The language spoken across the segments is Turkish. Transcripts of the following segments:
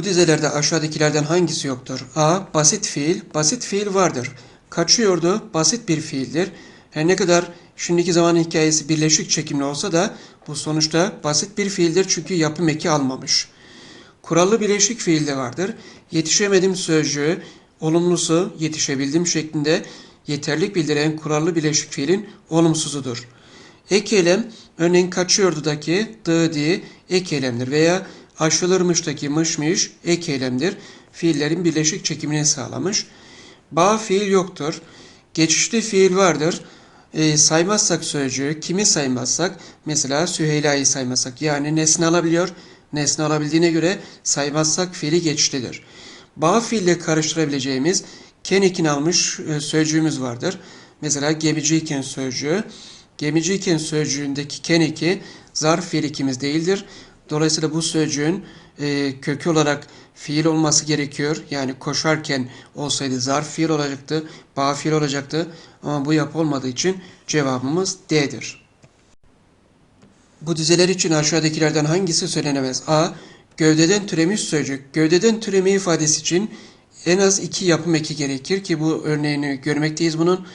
Bu dizelerde aşağıdakilerden hangisi yoktur? A. Basit fiil. Basit fiil vardır. Kaçıyordu. Basit bir fiildir. Her ne kadar şimdiki zaman hikayesi birleşik çekimli olsa da bu sonuçta basit bir fiildir çünkü yapım eki almamış. Kurallı birleşik fiil de vardır. Yetişemedim sözcüğü olumlusu yetişebildim şeklinde yeterlik bildiren kurallı birleşik fiilin olumsuzudur. Ek eylem örneğin kaçıyordudaki dı di ek eylemdir veya aşılırmıştaki mış mış ek eylemdir. Fiillerin birleşik çekimini sağlamış. Bağ fiil yoktur. Geçişli fiil vardır. E, saymazsak sözcüğü, kimi saymazsak, mesela Süheyla'yı saymazsak, yani nesne alabiliyor. Nesne alabildiğine göre saymazsak fiili geçişlidir. Bağ fiille karıştırabileceğimiz ken ekini almış e, sözcüğümüz vardır. Mesela gemiciyken sözcüğü, gemiciyken sözcüğündeki ken eki zarf fiil ekimiz değildir. Dolayısıyla bu sözcüğün e, kökü olarak fiil olması gerekiyor. Yani koşarken olsaydı zarf fiil olacaktı, bağ fiil olacaktı. Ama bu yapı olmadığı için cevabımız D'dir. Bu dizeler için aşağıdakilerden hangisi söylenemez? A. Gövdeden türemiş sözcük. Gövdeden türeme ifadesi için en az iki yapım eki gerekir ki bu örneğini görmekteyiz bunun.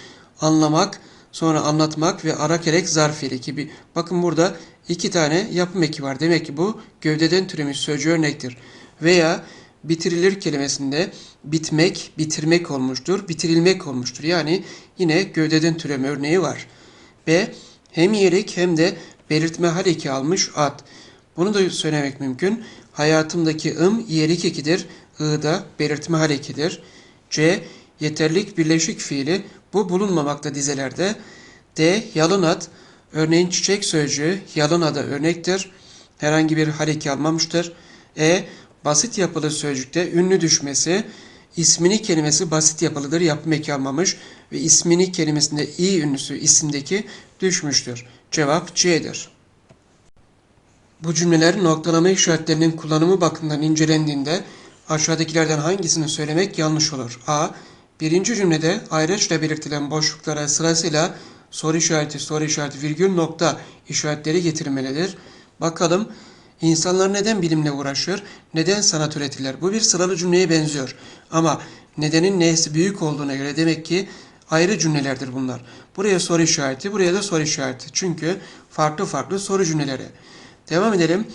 Anlamak, sonra anlatmak ve ara gerek zarf fiili gibi. Bakın burada iki tane yapım eki var. Demek ki bu gövdeden türemiş sözcüğü örnektir. Veya bitirilir kelimesinde bitmek, bitirmek olmuştur, bitirilmek olmuştur. Yani yine gövdeden türeme örneği var. B. Hem yerik hem de belirtme hal eki almış ad. Bunu da söylemek mümkün. Hayatımdaki ım yerik ekidir. I da belirtme hal ekidir. C. Yeterlik birleşik fiili. Bu bulunmamakta dizelerde. D. Yalın ad. Örneğin çiçek sözcüğü yalın ada örnektir. Herhangi bir hal eki almamıştır. E. Basit yapılı sözcükte ünlü düşmesi. İsmini kelimesi basit yapılıdır. Yapım eki almamış ve ismini kelimesinde i ünlüsü isimdeki düşmüştür. Cevap C'dir. Bu cümleler noktalama işaretlerinin kullanımı bakımından incelendiğinde aşağıdakilerden hangisini söylemek yanlış olur? A. Birinci cümlede ayraçla belirtilen boşluklara sırasıyla soru işareti, soru işareti, virgül, nokta işaretleri getirilmelidir. Bakalım insanlar neden bilimle uğraşır, neden sanat üretirler? Bu bir sıralı cümleye benziyor. Ama nedenin neyse büyük olduğuna göre demek ki ayrı cümlelerdir bunlar. Buraya soru işareti, buraya da soru işareti. Çünkü farklı farklı soru cümleleri. Devam edelim.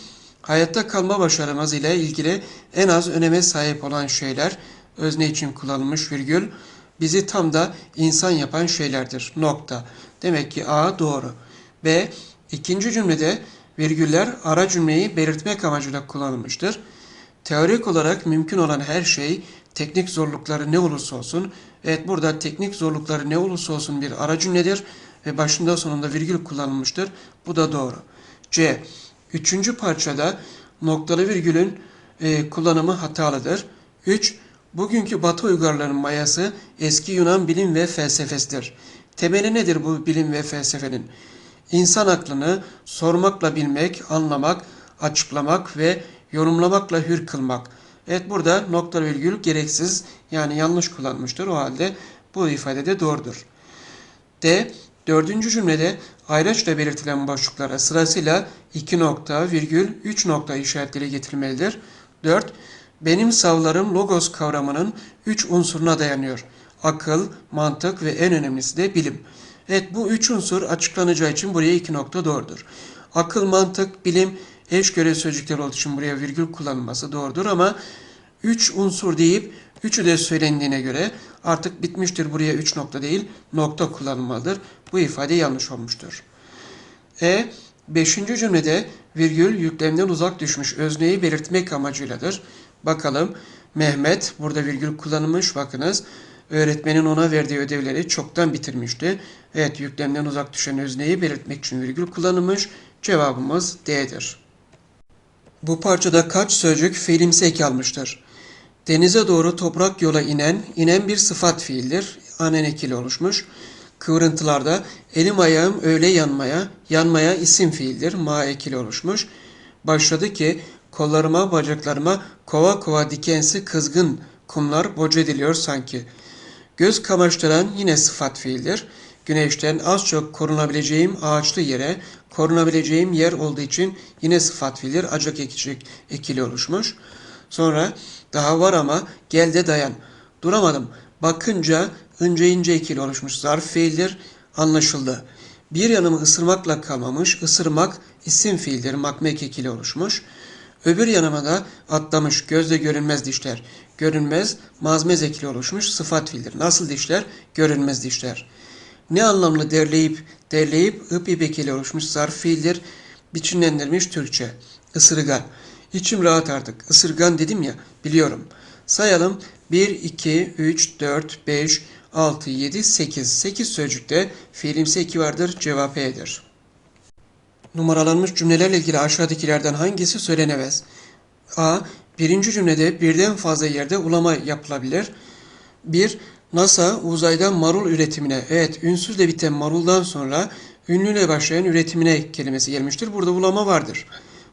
Hayatta kalma başarımız ile ilgili en az öneme sahip olan şeyler özne için kullanılmış virgül bizi tam da insan yapan şeylerdir. Nokta. Demek ki A doğru. B. ikinci cümlede virgüller ara cümleyi belirtmek amacıyla kullanılmıştır. Teorik olarak mümkün olan her şey teknik zorlukları ne olursa olsun. Evet burada teknik zorlukları ne olursa olsun bir ara cümledir ve başında sonunda virgül kullanılmıştır. Bu da doğru. C. Üçüncü parçada noktalı virgülün e, kullanımı hatalıdır. 3. Bugünkü Batı uygarlarının mayası eski Yunan bilim ve felsefesidir. Temeli nedir bu bilim ve felsefenin? İnsan aklını sormakla bilmek, anlamak, açıklamak ve yorumlamakla hür kılmak. Evet burada nokta virgül gereksiz yani yanlış kullanmıştır. O halde bu ifade de doğrudur. D. Dördüncü cümlede ayraçla belirtilen boşluklara sırasıyla 2 nokta, virgül, 3 nokta işaretleri getirilmelidir. 4. Benim savlarım logos kavramının 3 unsuruna dayanıyor. Akıl, mantık ve en önemlisi de bilim. Evet bu üç unsur açıklanacağı için buraya 2 nokta doğrudur. Akıl, mantık, bilim eş görev sözcükler olduğu için buraya virgül kullanılması doğrudur ama 3 unsur deyip üçü de söylendiğine göre artık bitmiştir buraya 3 nokta değil nokta kullanılmalıdır. Bu ifade yanlış olmuştur. E. Beşinci cümlede virgül yüklemden uzak düşmüş özneyi belirtmek amacıyladır. Bakalım Mehmet burada virgül kullanılmış bakınız. Öğretmenin ona verdiği ödevleri çoktan bitirmişti. Evet yüklemden uzak düşen özneyi belirtmek için virgül kullanılmış. Cevabımız D'dir. Bu parçada kaç sözcük fiilimsi eki almıştır? Denize doğru toprak yola inen, inen bir sıfat fiildir. Anen ekili oluşmuş. Kıvrıntılarda elim ayağım öyle yanmaya, yanmaya isim fiildir. Ma ekili oluşmuş. Başladı ki kollarıma, bacaklarıma kova kova dikensi kızgın kumlar boca ediliyor sanki. Göz kamaştıran yine sıfat fiildir. Güneşten az çok korunabileceğim ağaçlı yere, korunabileceğim yer olduğu için yine sıfat fiildir. Acak ekicik ekili oluşmuş. Sonra daha var ama gel de dayan. Duramadım. Bakınca ince ince ikili oluşmuş zarf fiildir. Anlaşıldı. Bir yanımı ısırmakla kalmamış. Isırmak isim fiildir. Makmek ikili oluşmuş. Öbür yanıma da atlamış. Gözle görünmez dişler. Görünmez mazmez ekili oluşmuş. Sıfat fiildir. Nasıl dişler? Görünmez dişler. Ne anlamlı derleyip derleyip ıp ip ekili oluşmuş zarf fiildir. Biçimlendirilmiş Türkçe. Isırgan. İçim rahat artık. Isırgan dedim ya biliyorum. Sayalım 1, 2, 3, 4, 5, 6, 7, 8. 8 sözcükte fiilimsi eki vardır. Cevap E'dir. Numaralanmış cümlelerle ilgili aşağıdakilerden hangisi söylenemez? A. Birinci cümlede birden fazla yerde ulama yapılabilir. 1. NASA uzayda marul üretimine, evet ünsüzle biten maruldan sonra ünlüyle başlayan üretimine kelimesi gelmiştir. Burada ulama vardır.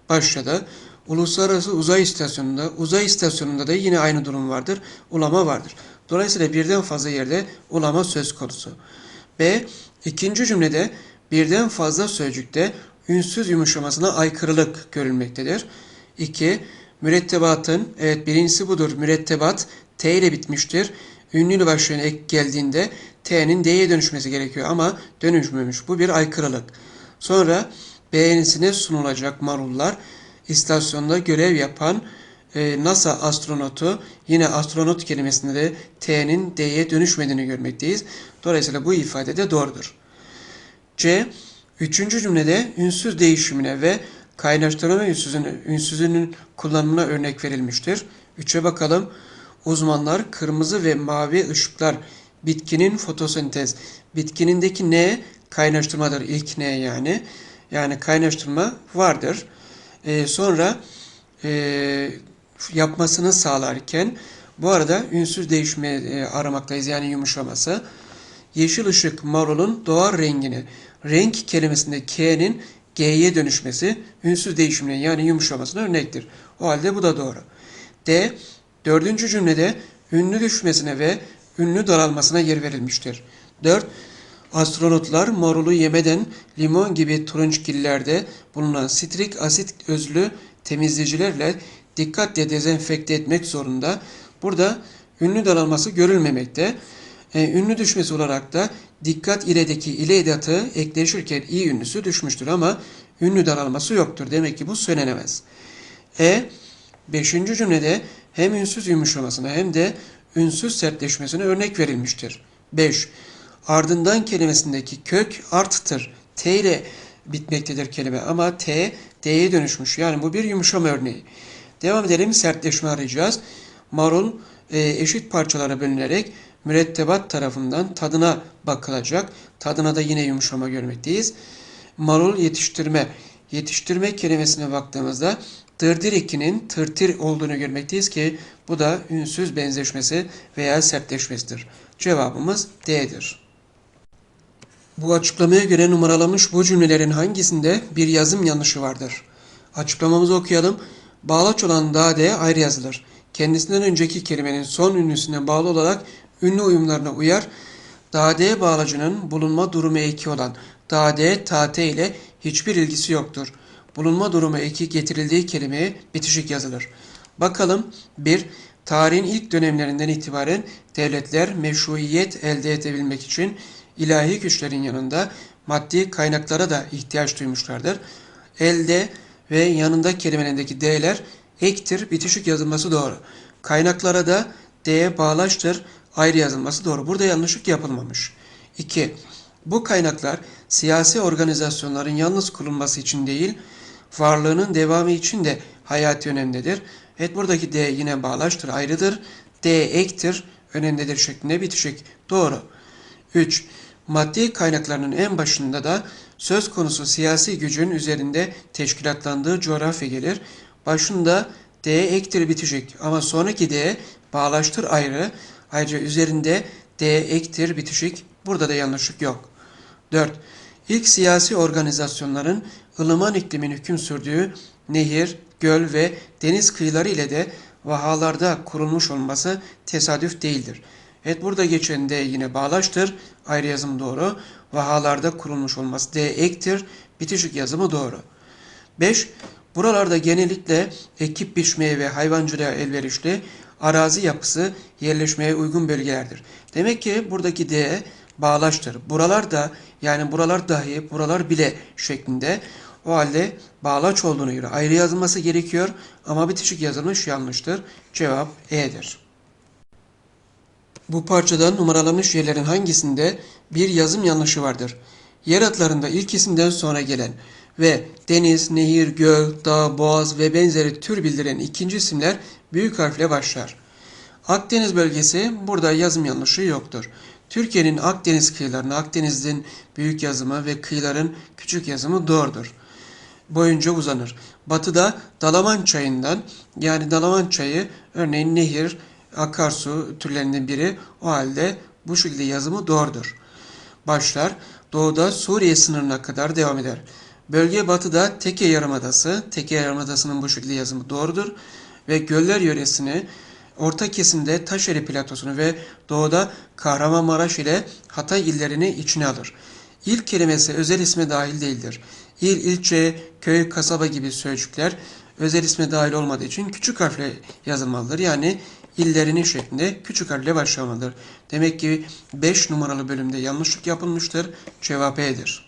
Başta Uluslararası Uzay İstasyonu'nda, uzay istasyonunda da yine aynı durum vardır. Ulama vardır. Dolayısıyla birden fazla yerde ulama söz konusu. B. İkinci cümlede birden fazla sözcükte ünsüz yumuşamasına aykırılık görülmektedir. 2. Mürettebatın, evet birincisi budur. Mürettebat T ile bitmiştir. Ünlüyle başlayan ek geldiğinde T'nin D'ye dönüşmesi gerekiyor ama dönüşmemiş. Bu bir aykırılık. Sonra beğenisine sunulacak marullar istasyonda görev yapan e, NASA astronotu yine astronot kelimesinde de T'nin D'ye dönüşmediğini görmekteyiz. Dolayısıyla bu ifade de doğrudur. C. Üçüncü cümlede ünsüz değişimine ve kaynaştırma ünsüzünün, ünsüzünün kullanımına örnek verilmiştir. Üçe bakalım. Uzmanlar kırmızı ve mavi ışıklar bitkinin fotosentez. Bitkinindeki ne? Kaynaştırmadır. İlk ne yani? Yani kaynaştırma vardır. Ee, sonra e, yapmasını sağlarken bu arada ünsüz değişme e, aramaktayız yani yumuşaması. Yeşil ışık marulun doğal rengini. Renk kelimesinde K'nin G'ye dönüşmesi ünsüz değişimine yani yumuşamasına örnektir. O halde bu da doğru. D. Dördüncü cümlede ünlü düşmesine ve ünlü daralmasına yer verilmiştir. 4. Astronotlar marulu yemeden limon gibi turunçgillerde bulunan sitrik asit özlü temizleyicilerle dikkatle dezenfekte etmek zorunda. Burada ünlü daralması görülmemekte. E, ünlü düşmesi olarak da dikkat iledeki ile edatı ekleşirken i ünlüsü düşmüştür ama ünlü daralması yoktur. Demek ki bu söylenemez. E. Beşinci cümlede hem ünsüz yumuşamasına hem de ünsüz sertleşmesine örnek verilmiştir. 5. Ardından kelimesindeki kök arttır. T ile bitmektedir kelime ama T D'ye dönüşmüş. Yani bu bir yumuşama örneği. Devam edelim sertleşme arayacağız. Marul e, eşit parçalara bölünerek mürettebat tarafından tadına bakılacak. Tadına da yine yumuşama görmekteyiz. Marul yetiştirme. Yetiştirme kelimesine baktığımızda dırdır ekinin tırtır olduğunu görmekteyiz ki bu da ünsüz benzeşmesi veya sertleşmesidir. Cevabımız D'dir. Bu açıklamaya göre numaralanmış bu cümlelerin hangisinde bir yazım yanlışı vardır? Açıklamamızı okuyalım. Bağlaç olan dade ayrı yazılır. Kendisinden önceki kelimenin son ünlüsüne bağlı olarak ünlü uyumlarına uyar. Dade bağlacının bulunma durumu eki olan dade tate ile hiçbir ilgisi yoktur. Bulunma durumu eki getirildiği kelimeye bitişik yazılır. Bakalım 1. Tarihin ilk dönemlerinden itibaren devletler meşruiyet elde edebilmek için ilahi güçlerin yanında maddi kaynaklara da ihtiyaç duymuşlardır. Elde ve yanında kelimelerindeki D'ler ektir, bitişik yazılması doğru. Kaynaklara da D bağlaçtır, ayrı yazılması doğru. Burada yanlışlık yapılmamış. 2. Bu kaynaklar siyasi organizasyonların yalnız kurulması için değil, varlığının devamı için de hayati önemlidir. Evet buradaki D yine bağlaçtır, ayrıdır. D ektir, önemlidir şeklinde bitişik. Doğru. 3. Maddi kaynaklarının en başında da söz konusu siyasi gücün üzerinde teşkilatlandığı coğrafya gelir. Başında D ektir bitecek ama sonraki D bağlaştır ayrı. Ayrıca üzerinde D ektir bitişik. Burada da yanlışlık yok. 4. İlk siyasi organizasyonların ılıman iklimin hüküm sürdüğü nehir, göl ve deniz kıyıları ile de vahalarda kurulmuş olması tesadüf değildir. Evet burada geçen D yine bağlaçtır. Ayrı yazım doğru. Vahalarda kurulmuş olması D ektir. Bitişik yazımı doğru. 5. Buralarda genellikle ekip biçmeye ve hayvancılığa elverişli arazi yapısı yerleşmeye uygun bölgelerdir. Demek ki buradaki D bağlaçtır. Buralar da yani buralar dahi buralar bile şeklinde o halde bağlaç olduğuna göre ayrı yazılması gerekiyor ama bitişik yazılmış yanlıştır. Cevap E'dir. Bu parçada numaralanmış yerlerin hangisinde bir yazım yanlışı vardır? Yer adlarında ilk isimden sonra gelen ve deniz, nehir, göl, dağ, boğaz ve benzeri tür bildiren ikinci isimler büyük harfle başlar. Akdeniz bölgesi burada yazım yanlışı yoktur. Türkiye'nin Akdeniz kıyılarını Akdeniz'in büyük yazımı ve kıyıların küçük yazımı doğrudur. Boyunca uzanır. Batıda Dalaman çayından yani Dalaman çayı örneğin nehir, akarsu türlerinden biri o halde bu şekilde yazımı doğrudur. Başlar doğuda Suriye sınırına kadar devam eder. Bölge batıda Teke Yarımadası, Teke Yarımadası'nın bu şekilde yazımı doğrudur ve göller yöresini orta kesimde Taşeri platosunu ve doğuda Kahramanmaraş ile Hatay illerini içine alır. İl kelimesi özel isme dahil değildir. İl, ilçe, köy, kasaba gibi sözcükler özel isme dahil olmadığı için küçük harfle yazılmalıdır. Yani illerinin şeklinde küçük harfle başlamalıdır. Demek ki 5 numaralı bölümde yanlışlık yapılmıştır. Cevap E'dir.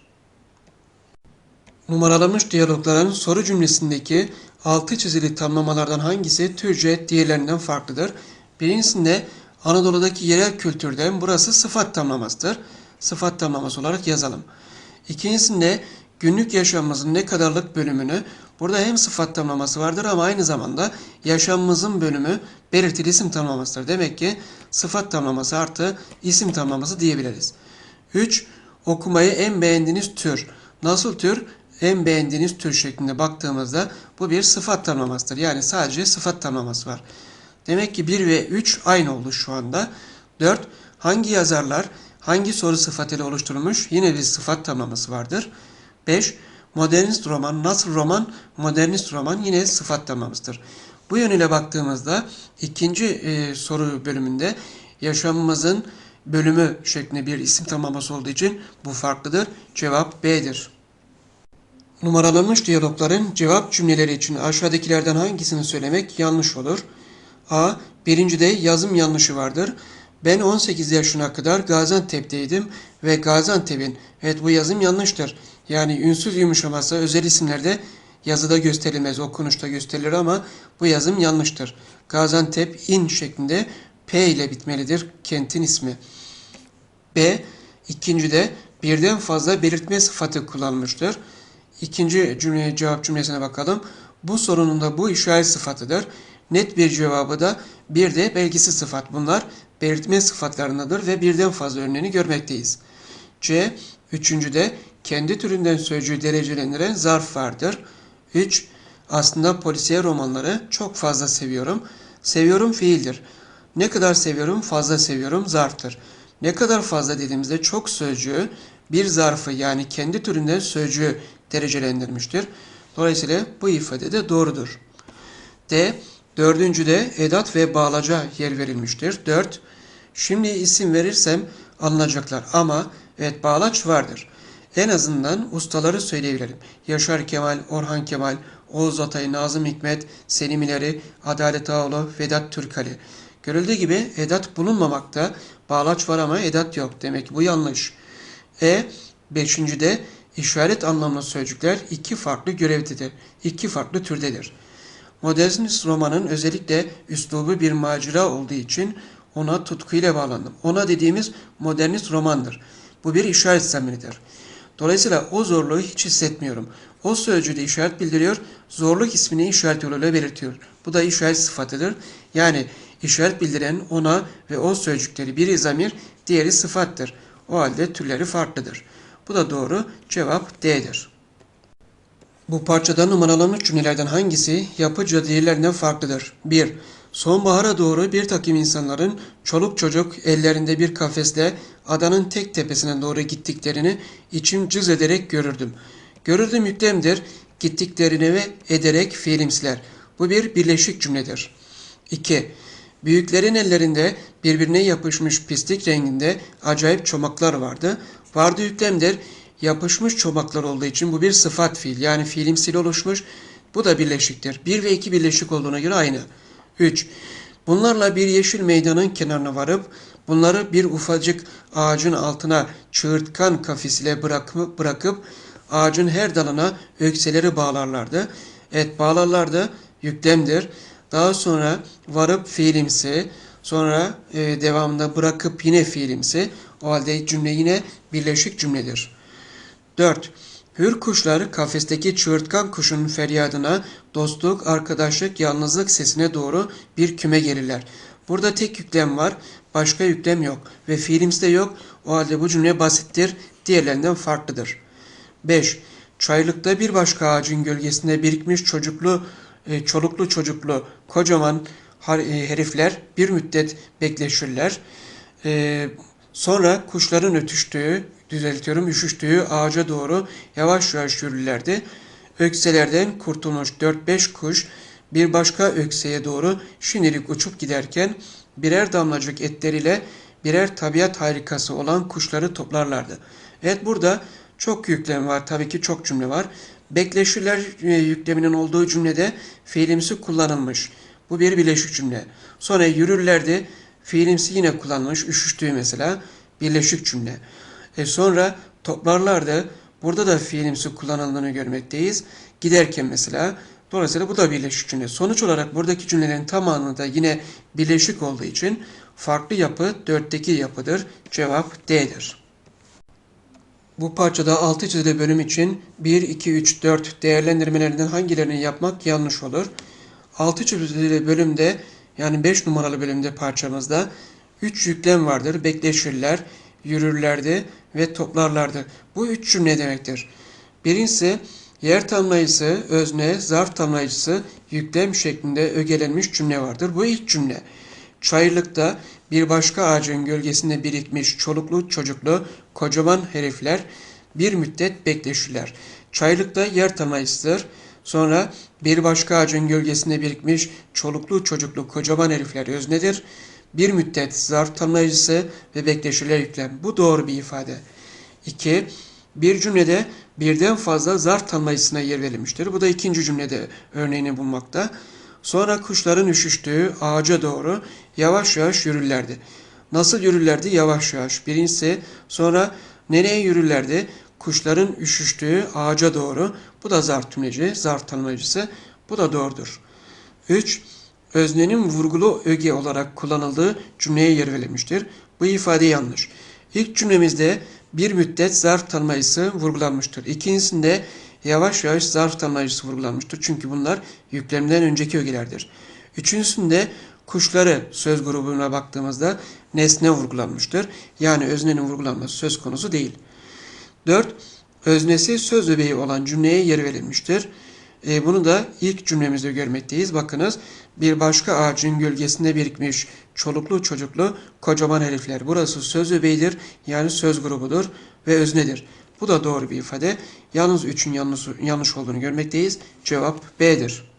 Numaralanmış diyalogların soru cümlesindeki altı çizili tamlamalardan hangisi Türkçe diğerlerinden farklıdır? Birincisinde Anadolu'daki yerel kültürden burası sıfat tamlamasıdır. Sıfat tamlaması olarak yazalım. İkincisinde günlük yaşamımızın ne kadarlık bölümünü burada hem sıfat tamlaması vardır ama aynı zamanda yaşamımızın bölümü belirtili isim tamlamasıdır. Demek ki sıfat tamlaması artı isim tamlaması diyebiliriz. 3. Okumayı en beğendiğiniz tür. Nasıl tür? En beğendiğiniz tür şeklinde baktığımızda bu bir sıfat tamlamasıdır. Yani sadece sıfat tamlaması var. Demek ki 1 ve 3 aynı oldu şu anda. 4. Hangi yazarlar hangi soru sıfatıyla oluşturulmuş? Yine bir sıfat tamlaması vardır. 5. Modernist roman, nasıl roman? Modernist roman yine sıfat tamlamasıdır. Bu yönüyle baktığımızda ikinci e, soru bölümünde yaşamımızın bölümü şeklinde bir isim tamlaması olduğu için bu farklıdır. Cevap B'dir. Numaralanmış diyalogların cevap cümleleri için aşağıdakilerden hangisini söylemek yanlış olur? A. Birincide yazım yanlışı vardır. Ben 18 yaşına kadar Gaziantep'teydim ve Gaziantep'in, evet bu yazım yanlıştır. Yani ünsüz yumuşaması özel isimlerde yazıda gösterilmez, okunuşta gösterilir ama bu yazım yanlıştır. Gaziantep in şeklinde P ile bitmelidir kentin ismi. B. İkincide birden fazla belirtme sıfatı kullanılmıştır. İkinci cümleye cevap cümlesine bakalım. Bu sorunun da bu işaret sıfatıdır. Net bir cevabı da bir de belgisi sıfat. Bunlar belirtme sıfatlarındadır ve birden fazla örneğini görmekteyiz. C. Üçüncüde kendi türünden sözcüğü derecelendiren zarf vardır. 3. Aslında polisiye romanları çok fazla seviyorum. Seviyorum fiildir. Ne kadar seviyorum? Fazla seviyorum zarftır. Ne kadar fazla dediğimizde çok sözcüğü bir zarfı yani kendi türünden sözcüğü derecelendirmiştir. Dolayısıyla bu ifade de doğrudur. D. Dördüncüde edat ve bağlaca yer verilmiştir. 4. Şimdi isim verirsem alınacaklar ama evet bağlaç vardır. En azından ustaları söyleyebilirim. Yaşar Kemal, Orhan Kemal, Oğuz Atay, Nazım Hikmet, Selim İleri, Adalet Ağoğlu, Vedat Türkali. Görüldüğü gibi edat bulunmamakta. Bağlaç var ama edat yok. Demek ki bu yanlış. E. Beşincide işaret anlamlı sözcükler iki farklı görevdedir. iki farklı türdedir. Modernist romanın özellikle üslubu bir macera olduğu için ona tutkuyla bağlandım. Ona dediğimiz modernist romandır. Bu bir işaret zeminidir. Dolayısıyla o zorluğu hiç hissetmiyorum. O sözcüğü de işaret bildiriyor, zorluk ismini işaret yoluyla belirtiyor. Bu da işaret sıfatıdır. Yani işaret bildiren ona ve o sözcükleri biri zamir, diğeri sıfattır. O halde türleri farklıdır. Bu da doğru. Cevap D'dir. Bu parçada numaralanmış cümlelerden hangisi yapıcı diğerlerinden farklıdır? 1. Sonbahara doğru bir takım insanların çoluk çocuk ellerinde bir kafesle adanın tek tepesine doğru gittiklerini içim cız ederek görürdüm. Görürdüm yüklemdir, gittiklerini ve ederek fiilimsler. Bu bir birleşik cümledir. 2. Büyüklerin ellerinde birbirine yapışmış pislik renginde acayip çomaklar vardı. Vardı yüklemdir, yapışmış çomaklar olduğu için bu bir sıfat fiil yani fiilimsil oluşmuş. Bu da birleşiktir. 1 ve 2 birleşik olduğuna göre aynı. 3. Bunlarla bir yeşil meydanın kenarına varıp bunları bir ufacık ağacın altına çığırtkan bırakıp, bırakıp ağacın her dalına ökseleri bağlarlardı. Evet bağlarlardı yüklemdir. Daha sonra varıp fiilimsi, sonra e, devamında bırakıp yine fiilimsi. O halde cümle yine birleşik cümledir. 4. Hür kuşlar kafesteki çığırtkan kuşun feryadına, dostluk, arkadaşlık, yalnızlık sesine doğru bir küme gelirler. Burada tek yüklem var, başka yüklem yok ve fiilimsi de yok. O halde bu cümle basittir, diğerlerinden farklıdır. 5. Çaylıkta bir başka ağacın gölgesinde birikmiş çocuklu, e, çoluklu çocuklu kocaman e, herifler bir müddet bekleşirler. E, sonra kuşların ötüştüğü, düzeltiyorum üşüştüğü ağaca doğru yavaş yavaş yürürlerdi. Ökselerden kurtulmuş 4-5 kuş bir başka ökseye doğru şimdilik uçup giderken birer damlacık etleriyle birer tabiat harikası olan kuşları toplarlardı. Evet burada çok yüklem var. Tabii ki çok cümle var. Bekleşirler e, yükleminin olduğu cümlede fiilimsi kullanılmış. Bu bir birleşik cümle. Sonra yürürlerdi. Fiilimsi yine kullanılmış. Üşüştüğü mesela birleşik cümle. E sonra toplarlardı. Burada da fiilimsi kullanıldığını görmekteyiz. Giderken mesela Dolayısıyla bu da birleşik cümle. Sonuç olarak buradaki cümlelerin tamamı da yine birleşik olduğu için farklı yapı dörtteki yapıdır. Cevap D'dir. Bu parçada altı çizili bölüm için 1, 2, 3, 4 değerlendirmelerinden hangilerini yapmak yanlış olur? Altı çizili bölümde yani 5 numaralı bölümde parçamızda 3 yüklem vardır. Bekleşirler, yürürlerdi ve toplarlardı. Bu üç cümle demektir. Birincisi yer tamlayıcısı, özne, zarf tamlayıcısı, yüklem şeklinde ögelenmiş cümle vardır. Bu ilk cümle. Çayırlıkta bir başka ağacın gölgesinde birikmiş çoluklu çocuklu kocaman herifler bir müddet bekleşirler. Çayırlıkta yer tamlayıcısıdır. Sonra bir başka ağacın gölgesinde birikmiş çoluklu çocuklu kocaman herifler öznedir. Bir müddet zarf tamlayıcısı ve bekleşirler yüklem. Bu doğru bir ifade. 2. Bir cümlede birden fazla zarf tanımlayıcısına yer verilmiştir. Bu da ikinci cümlede örneğini bulmakta. Sonra kuşların üşüştüğü ağaca doğru yavaş yavaş yürürlerdi. Nasıl yürürlerdi? Yavaş yavaş. Birincisi sonra nereye yürürlerdi? Kuşların üşüştüğü ağaca doğru. Bu da zarf tümleci, zarf tanımlayıcısı. Bu da doğrudur. 3. Öznenin vurgulu öge olarak kullanıldığı cümleye yer verilmiştir. Bu ifade yanlış. İlk cümlemizde bir müddet zarf tanımlayıcısı vurgulanmıştır. İkincisinde yavaş yavaş zarf tanımlayıcısı vurgulanmıştır. Çünkü bunlar yüklemden önceki ögelerdir. Üçüncüsünde kuşları söz grubuna baktığımızda nesne vurgulanmıştır. Yani öznenin vurgulanması söz konusu değil. 4. Öznesi söz öbeği olan cümleye yer verilmiştir. E, bunu da ilk cümlemizde görmekteyiz. Bakınız bir başka ağacın gölgesinde birikmiş çoluklu çocuklu kocaman herifler. Burası söz öbeğidir yani söz grubudur ve öznedir. Bu da doğru bir ifade. Yalnız üçün yanlış, yanlış olduğunu görmekteyiz. Cevap B'dir.